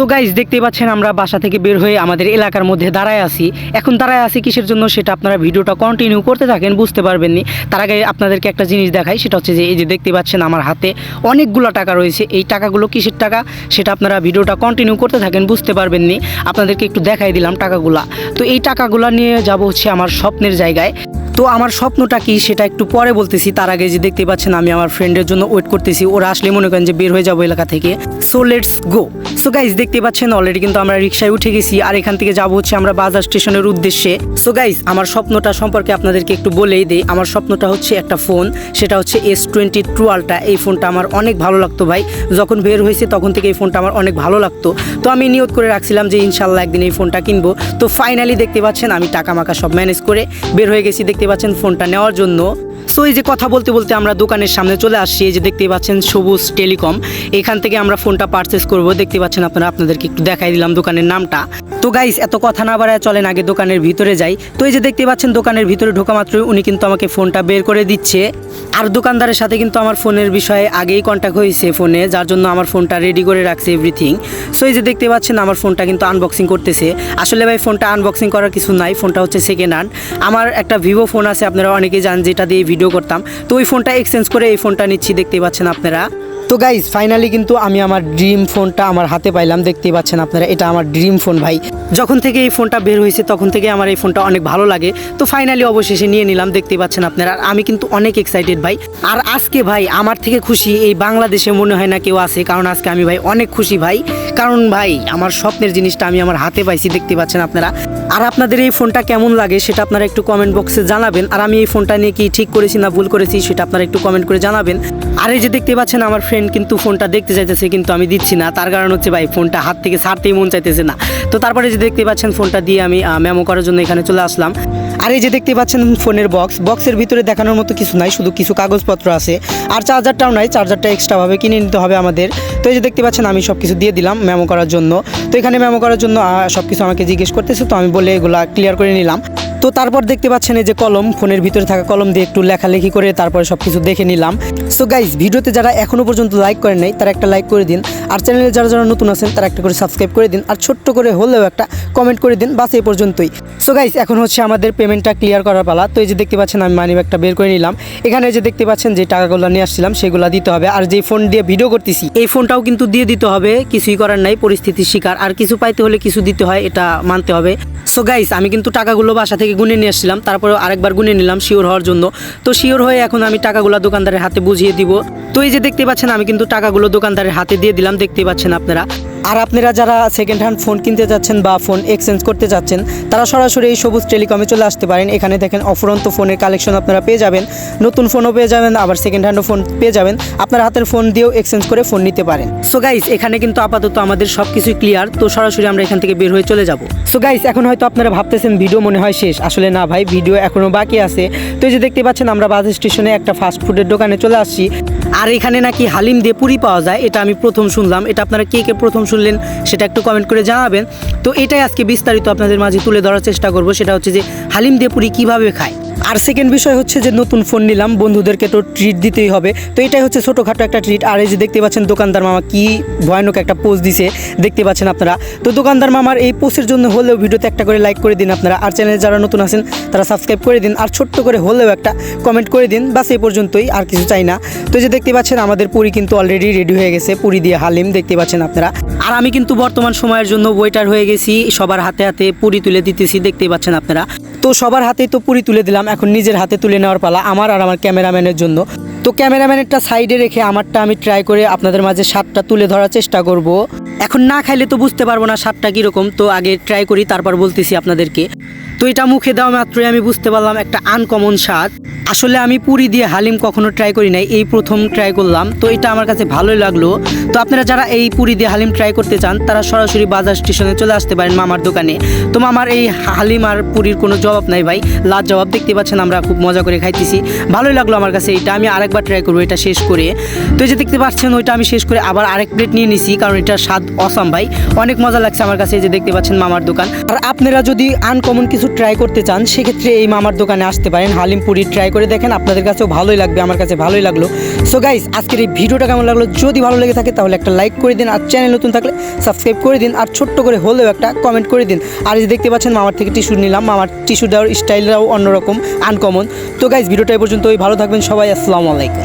So guys দেখতেই পাচ্ছেন আমরা বাসা থেকে বের হয়ে আমাদের এলাকার মধ্যে দাঁড়ায় আছি। এখন দাঁড়ায় আছি কিসের জন্য সেটা আপনারা ভিডিওটা কন্টিনিউ করতে থাকেন, বুঝতে পারবেন নি তার আগে আপনাদেরকে একটা জিনিস দেখাই, সেটা হচ্ছে যে এই যে দেখতে পাচ্ছেন আমার হাতে অনেকগুলো টাকা রয়েছে। এই টাকাগুলো কিসের টাকা সেটা আপনারা ভিডিওটা কন্টিনিউ করতে থাকেন, বুঝতে পারবেন নি আপনাদেরকে একটু দেখাই দিলাম টাকাগুলা। তো এই টাকাগুলা নিয়ে যাব হচ্ছে আমার স্বপ্নের জায়গায়। তো আমার স্বপ্নটা কি সেটা একটু পরে বলতেছি। তার আগে যে দেখতে পাচ্ছেন আমি আমার ফ্রেন্ডের জন্য ওয়েট করতেছি। ওরা আসলে মনে করেন যে বের হয়ে যাব এলাকা থেকে। So let's go so guys দেখতে পাচ্ছেন অলরেডি কিন্তু আমরা রিক্সায় উঠে গেছি। আর এখান থেকে যাব হচ্ছে আমরা বাজার স্টেশনের উদ্দেশ্যে। সো গাইজ আমার স্বপ্নটা সম্পর্কে আপনাদেরকে একটু বলেই দিই। আমার স্বপ্নটা হচ্ছে একটা ফোন সেটা হচ্ছে এস টোয়েন্টি টু আলটা এই ফোনটা আমার অনেক ভালো লাগতো ভাই। যখন বের হয়েছে তখন থেকে এই ফোনটা আমার অনেক ভালো লাগতো। তো আমি নিয়ত করে রাখছিলাম যে ইনশাল্লাহ একদিন এই ফোনটা কিনবো। তো ফাইনালি দেখতে পাচ্ছেন আমি টাকা মাকা সব ম্যানেজ করে বের হয়ে গেছি। দেখতে পাচ্ছেন ফোনটা নেওয়ার জন্য। সো এই যে কথা বলতে বলতে আমরা দোকানের সামনে চলে আসছি, এই যে দেখতে পাচ্ছেন সবুজ টেলিকম। এখান থেকে আমরা ফোনটা পারচেস করব। দেখতে পাচ্ছেন আপনারা, আপনাদেরকে একটু দেখাই দিলাম দোকানের নামটা। তো গাইস এত কথা না বাড়ায় চলেন, আগে দোকানের ভিতরে যাই। তো এই যে দেখতে পাচ্ছেন, দোকানের ভিতরে ঢোকা মাত্র উনি কিন্তু আমাকে ফোনটা বের করে দিচ্ছে। আর দোকানদারের সাথে কিন্তু আমার ফোনের বিষয়ে আগেই কন্ট্যাক্ট হয়েছে ফোনে, যার জন্য আমার ফোনটা রেডি করে রাখছে এভরিথিং সো এই যে দেখতে পাচ্ছেন, আমার ফোনটা কিন্তু আনবক্সিং করতেছে। আসলে ভাই, ফোনটা আনবক্সিং করার কিছু নাই, ফোনটা হচ্ছে সেকেন্ড হ্যান্ড আমার একটা ভিভো ফোন আছে, আপনারা অনেকেই জান যেটা দিয়ে ভিডিও করতাম। তো ওই ফোনটা এক্সচেঞ্জ করে এই ফোনটা নিচ্ছি দেখতে পাচ্ছেন আপনারা। তো গাইজ ফাইনালি কিন্তু আমি আমার ড্রিম ফোনটা আমার হাতে পাইলাম, দেখতেই পাচ্ছেন আপনারা, এটা আমার ড্রিম ফোন ভাই। যখন থেকে এই ফোনটা বের হয়েছে, তখন থেকে আমার এই ফোনটা অনেক ভালো লাগে। তো ফাইনালি অবশেষে নিয়ে নিলাম দেখতে পাচ্ছেন আপনারা। আর আমি কিন্তু অনেক এক্সাইটেড ভাই। আর আজকে ভাই আমার থেকে খুশি এই বাংলাদেশে মনে হয় না কেউ আছে, কারণ আজকে আমি ভাই অনেক খুশি ভাই। কারণ ভাই আমার স্বপ্নের জিনিসটা আমি আমার হাতে পাইছি, দেখতে পাচ্ছেন আপনারা। আর আপনাদের এই ফোনটা কেমন লাগে সেটা আপনারা একটু কমেন্ট বক্সে জানাবেন। আর আমি এই ফোনটা নিয়ে কি ঠিক করেছি না ভুল করেছি সেটা আপনারা একটু কমেন্ট করে জানাবেন। আর এই যে দেখতে পাচ্ছেন আমার ফ্রেন্ড কিন্তু ফোনটা দেখতে চাইতেছে, কিন্তু আমি দিচ্ছি না। তার কারণ হচ্ছে ভাই, ফোনটা হাত থেকে ছাড়তেই মন চাইতেছে না। তো তারপরে যে দেখতে পাচ্ছেন ফোনটা দিয়ে আমি মেমো করার জন্য এখানে চলে আসলাম। আর এই যে দেখতে পাচ্ছেন ফোনের বক্স বক্সের ভিতরে দেখানোর মতো কিছু নাই, শুধু কিছু কাগজপত্র আছে। আর চার্জারটাও নাই চার্জারটা এক্সট্রাভাবে কিনে নিতে হবে আমাদের। তো এই যে দেখতে পাচ্ছেন আমি সব কিছু দিয়ে দিলাম মেমো করার জন্য। তো এখানে মেমো করার জন্য সব কিছু আমাকে জিজ্ঞেস করতেছে, তো আমি বলে এগুলা ক্লিয়ার করে নিলাম। তো তারপর দেখতে পাচ্ছেন এই যে কলম, ফোনের ভিতরে থাকা কলম দিয়ে একটু লেখালেখি করে তারপরে সব কিছু দেখে নিলাম। সো গাইজ ভিডিওতে যারা এখনও পর্যন্ত লাইক করেন নাই, তারা একটা লাইক করে দিন। আর চ্যানেলে যারা যারা নতুন আছেন, তারা একটা করে সাবস্ক্রাইব করে দিন, আর ছোট্ট করে হলেও একটা কমেন্ট করে দিন, বাস এই পর্যন্তই। সো গাইজ এখন হচ্ছে আমাদের পেমেন্টটা ক্লিয়ার করার পালা। তো এই যে দেখতে পাচ্ছেন, আমি মানি ব্যাগটা বের করে নিলাম। এখানে যে দেখতে পাচ্ছেন, যে টাকাগুলো নিয়ে আসছিলাম, সেগুলো দিতে হবে। আর যে ফোন দিয়ে ভিডিও করতেছি, এই ফোনটাও কিন্তু দিয়ে দিতে হবে। কিছুই করার নাই, পরিস্থিতির শিকার। আর কিছু পাইতে হলে কিছু দিতে হয়, এটা মানতে হবে। সো গাইস আমি কিন্তু টাকাগুলো বাসা থেকে গুনে নিয়ে আসছিলাম। তারপরে আরেকবার গুনে নিলাম শিওর হওয়ার জন্য। তো শিওর হয়ে এখন আমি টাকাগুলো দোকানদারের হাতে বুঝিয়ে দিব। তো এই যে দেখতে পাচ্ছেন, আমি কিন্তু টাকাগুলো দোকানদারের হাতে দিয়ে দিলাম। দেখতে পাচ্ছেন আপনারা। আর আপনারা যারা সেকেন্ড হ্যান্ড ফোন কিনতে যাচ্ছেন বা ফোন এক্সচেঞ্জ করতে যাচ্ছেন, তারা সরাসরি এই সবুজ টেলিকমে চলে আসতে পারেন। এখানে দেখেন অফুরন্ত ফোনের কালেকশন আপনারা পেয়ে যাবেন। নতুন ফোনও পেয়ে যাবেন, আবার সেকেন্ড হ্যান্ডও ফোন পেয়ে যাবেন। আপনার হাতের ফোন দিয়েও এক্সচেঞ্জ করে ফোন নিতে পারেন। সো গাইস এখানে কিন্তু আপাতত আমাদের সব কিছুই ক্লিয়ার তো সরাসরি আমরা এখান থেকে বের হয়ে চলে যাব। সো গাইস এখন হয়তো আপনারা ভাবতেছেন, ভিডিও মনে হয় শেষ। আসলে না ভাই, ভিডিও এখনও বাকি আছে। তো এই যে দেখতে পাচ্ছেন, আমরা বাস স্টেশনে একটা ফাস্ট ফুডের দোকানে চলে আসছি। আর এখানে নাকি হালিম দিয়ে পুরি পাওয়া যায়, এটা আমি প্রথম শুনলাম। এটা আপনারা কে কে প্রথম শুনলেন, সেটা একটু কমেন্ট করে জানাবেন। তো এটাই আজকে বিস্তারিত আপনাদের মাঝে তুলে ধরার চেষ্টা করব, সেটা হচ্ছে যে হালিম দেপুরি পুরি কীভাবে খায়? আর সেকেন্ড বিষয় হচ্ছে যে নতুন ফোন নিলাম, বন্ধুদেরকে তো ট্রিট দিতেই হবে। তো এটাই হচ্ছে ছোটোখাটো একটা ট্রিট আর এই যে দেখতে পাচ্ছেন দোকানদার মামা কি ভয়ানক একটা পোস্ট দিছে। দেখতে পাচ্ছেন আপনারা। তো দোকানদার মামার এই পোস্টের জন্য হলেও ভিডিওতে একটা করে লাইক করে দিন আপনারা। আর চ্যানেলে যারা নতুন আছেন, তারা সাবস্ক্রাইব করে দিন। আর ছোট্ট করে হলেও একটা কমেন্ট করে দিন। বাস এই পর্যন্তই, আর কিছু চাই না। তো যে দেখতে পাচ্ছেন, আমাদের পুরি কিন্তু অলরেডি রেডি হয়ে গেছে। পুরি দিয়ে হালিম, দেখতে পাচ্ছেন আপনারা। আর আমি কিন্তু বর্তমান সময়ের জন্য ওয়েটার হয়ে গেছি। সবার হাতে হাতে পুরি তুলে দিতেছি দেখতেই পাচ্ছেন আপনারা। তো সবার হাতেই তো পুরি তুলে দিলাম। এখন নিজের হাতে তুলে নেওয়ার পালা আমার আর আমার ক্যামেরাম্যানের জন্য। তো ক্যামেরাম্যানেরটা সাইডে রেখে আমারটা আমি ট্রাই করে আপনাদের মাঝে স্বাদটা তুলে ধরার চেষ্টা করব। এখন না খাইলে তো বুঝতে পারব না স্বাদটা কীরকম, তো আগে ট্রাই করি, তারপর বলতেছি আপনাদেরকে। তো এটা মুখে দেওয়া মাত্রই আমি বুঝতে পারলাম একটা আনকমন স্বাদ। আসলে আমি পুরি দিয়ে হালিম কখনো ট্রাই করি নাই, এই প্রথম ট্রাই করলাম। তো এটা আমার কাছে ভালোই লাগল। তো আপনারা যারা এই পুরি দিয়ে হালিম ট্রাই করতে চান, তারা সরাসরি বাজার স্টেশনে চলে আসতে পারেন মামার দোকানে। তো মামার এই হালিম আর পুরির কোনো জবাব নাই ভাই লাজ জবাব দেখতে পাচ্ছেন, আমরা খুব মজা করে খাইতেছি। ভালোই লাগল আমার কাছে এটা, আমি আরেকবার ট্রাই করব, এটা শেষ করে। তো যে দেখতে পাচ্ছেন, ওইটা আমি শেষ করে আবার আরেক প্লেট নিয়ে নিছি, কারণ এটা স্বাদ অসাম ভাই। অনেক মজা লাগছে আমার কাছে যে দেখতে পাচ্ছেন মামার দোকান। আর আপনারা যদি আনকমন কিছু ট্রাই করতে চান, সেক্ষেত্রে এই মামার দোকানে আসতে পারেন, হালিমপুরি ট্রাই করে দেখেন, আপনাদের কাছেও ভালোই লাগবে, আমার কাছে ভালোই লাগল। সো গাইজ আজকের এই ভিডিওটা কেমন লাগল? যদি ভালো লেগে থাকে, তাহলে একটা লাইক করে দিন আর চ্যানেল নতুন থাকলে সাবস্ক্রাইব করে দিন আর ছোট্ট করে হলেও একটা কমেন্ট করে দিন। আর এই যে দেখতে পাচ্ছেন, মামার থেকে টিস্যু নিলাম। মামার টিস্যু দেওয়ার স্টাইলটাও অন্যরকম আনকমন তো গাইজ ভিডিওটা এই পর্যন্তই। ভালো থাকবেন সবাই। আসসালামু আলাইকুম।